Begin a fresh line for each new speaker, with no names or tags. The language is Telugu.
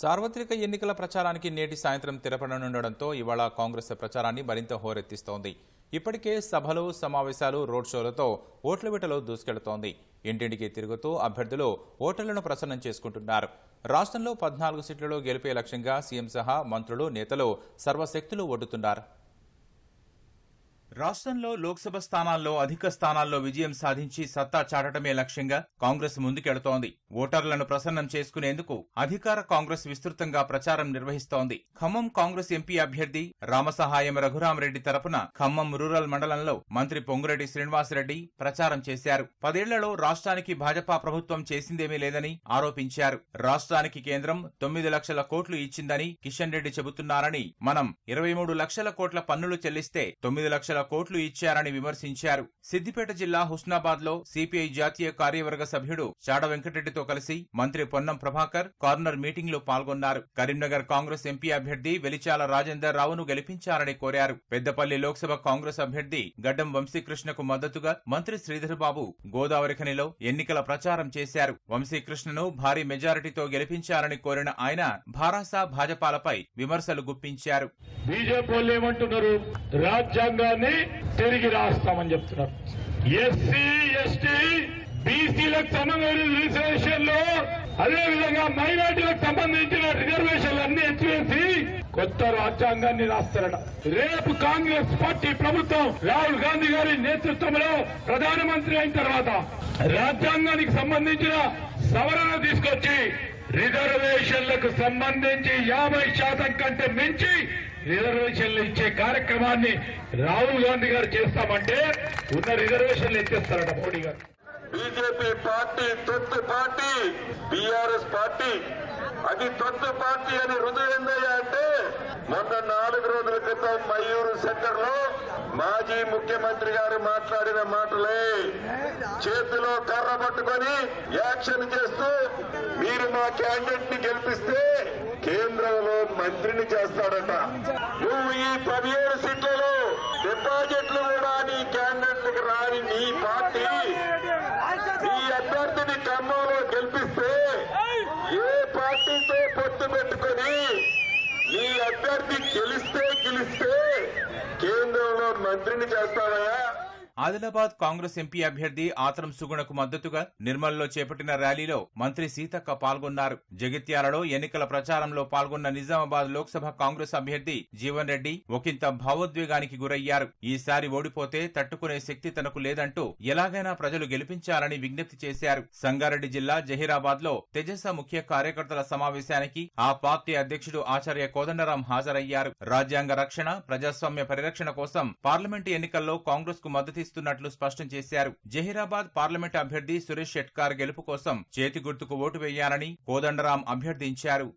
సార్వత్రిక ఎన్నికల ప్రచారానికి నేటి సాయంత్రం తెరపడనుండడంతో ఇవాళ కాంగ్రెస్ ప్రచారాన్ని మరింత హోరెత్తిస్తోంది. ఇప్పటికే సభలు సమావేశాలు రోడ్ షోలతో ఓట్ల విటలో దూసుకెళ్తోంది. ఇంటింటికి తిరుగుతూ అభ్యర్థులు ఓటర్లను ప్రసన్నం చేసుకుంటున్నారు. రాష్ట్రంలో పద్నాలుగు సీట్లలో గెలిపే లక్ష్యంగా సీఎం సహా మంత్రులు నేతలు సర్వశక్తులు ఒడ్డుతున్నారు. రాష్ట్రంలో లోక్సభ స్థానాల్లో అధిక స్థానాల్లో విజయం సాధించి సత్తా చాటడమే లక్ష్యంగా కాంగ్రెస్ ముందుకెడుతోంది. ఓటర్లను ప్రసన్నం చేసుకునేందుకు అధికార కాంగ్రెస్ విస్తృతంగా ప్రచారం నిర్వహిస్తోంది. ఖమ్మం కాంగ్రెస్ ఎంపీ అభ్యర్థి రామసహాయం రఘురామరెడ్డి తరపున ఖమ్మం రూరల్ మండలంలో మంత్రి పొంగురెడ్డి శ్రీనివాసరెడ్డి ప్రచారం చేశారు. పదేళ్ళలో రాష్ట్రానికి భాజపా ప్రభుత్వం చేసిందేమీ లేదని ఆరోపించారు. రాష్ట్రానికి కేంద్రం తొమ్మిది లక్షల కోట్లు ఇచ్చిందని కిషన్ రెడ్డి చెబుతున్నారని మనం ఇరవై మూడు లక్షల కోట్ల పన్నులు చెల్లిస్తే తొమ్మిది లక్షల కోట్లు ఇచ్చారని విమర్శించారు. సిద్దిపేట జిల్లా హుస్నాబాద్లో సిపిఐ జాతీయ కార్యవర్గ సభ్యుడు చాడ వెంకటరెడ్డితో కలిసి మంత్రి పొన్నం ప్రభాకర్ కార్నర్ మీటింగ్లో పాల్గొన్నారు. కరీంనగర్ కాంగ్రెస్ ఎంపీ అభ్యర్థి వెలిచాల రాజేందర్ రావును గెలిపించారని కోరారు. పెద్దపల్లి లోక్సభ కాంగ్రెస్ అభ్యర్థి గడ్డం వంశీకృష్ణకు మద్దతుగా మంత్రి శ్రీధర్బాబు గోదావరి ఖనిలో ఎన్నికల ప్రచారం చేశారు. వంశీకృష్ణను భారీ మెజారిటీతో గెలిపించారని కోరిన ఆయన భారాసా భాజపాలపై విమర్శలు గుప్పించారు.
బీజేపీ రాజ్యాంగాన్ని ఏమంటున్నారు తిరిగి రాస్తామని చెప్తున్నారు. ఎస్సీ ఎస్టీ బీసీలకు సంబంధించిన రిజర్వేషన్లో అదేవిధంగా మైనార్టీలకు సంబంధించిన రిజర్వేషన్లు అన్ని ఎత్తివేసి కొత్త రాజ్యాంగాన్ని రాస్తారట. రేపు కాంగ్రెస్ పార్టీ ప్రభుత్వం రాహుల్ గాంధీ గారి నేతృత్వంలో ప్రధానమంత్రి అయిన తర్వాత రాజ్యాంగానికి సంబంధించిన సవరణ తీసుకొచ్చి రిజర్వేషన్లకు సంబంధించి యాభై శాతం కంటే మించి రిజర్వేషన్లు ఇచ్చే కార్యక్రమాన్ని రాహుల్ గాంధీ గారు చేస్తామంటే ఉన్న రిజర్వేషన్లు ఎత్తేస్తారట మోడీ గారు.
బీజేపీ పార్టీ తొత్తు పార్టీ బీఆర్ఎస్ పార్టీ. అది తొత్తు పార్టీ అని రుజువైందయ్యా అంటే మొన్న నాలుగు రోజుల క్రితం మయూరు సెంటర్లో మాజీ ముఖ్యమంత్రి గారు మాట్లాడిన మాటలే. చేతిలో కర్ర పట్టుకొని యాక్షన్ చేస్తూ మీరు మా క్యాండిడేట్ని గెలిపిస్తే కేంద్రంలో మంత్రిని చేస్తాడట. నువ్వు ఈ పదిహేడు సీట్లలో డిపాజిట్లు కూడా నీ క్యాండిడేట్లకు రాని నీ పార్టీ నీ అభ్యర్థిని ఖమ్మంలో గెలిపిస్తే ఏ పార్టీతో పొత్తు పెట్టుకొని నీ అభ్యర్థి గెలిస్తే గెలిస్తే కేంద్రంలో మంత్రిని చేస్తావయ్యా?
ఆదిలాబాద్ కాంగ్రెస్ ఎంపీ అభ్యర్థి ఆతరం సుగుణకు మద్దతుగా నిర్మల్లో చేపట్టిన ర్యాలీలో మంత్రి సీతక్క పాల్గొన్నారు. జగిత్యాలలో ఎన్నికల ప్రచారంలో పాల్గొన్న నిజామాబాద్ లోక్సభ కాంగ్రెస్ అభ్యర్థి జీవన్ రెడ్డి ఒకంత భావోద్వేగానికి గురయ్యారు. ఈసారి ఓడిపోతే తట్టుకునే శక్తి తనకు లేదంటూ ఎలాగైనా ప్రజలు గెలిపించాలని విజ్ఞప్తి చేశారు. సంగారెడ్డి జిల్లా జహీరాబాద్లో తెజస ముఖ్య కార్యకర్తల సమావేశానికి ఆ పార్టీ అధ్యక్షుడు ఆచార్య కోదండరాం హాజరయ్యారు. రాజ్యాంగ రక్షణ ప్రజాస్వామ్య పరిరక్షణ కోసం పార్లమెంటు ఎన్నికల్లో కాంగ్రెస్కు ప్రయత్నిస్తున్నట్లు స్పష్టం చేశారు. జహీరాబాద్ పార్లమెంట్ అభ్యర్థి సురేష్ షెట్కార్ గెలుపు కోసం చేతి గుర్తుకు ఓటు వేయాలని కోదండరాం అభ్యర్థించారు.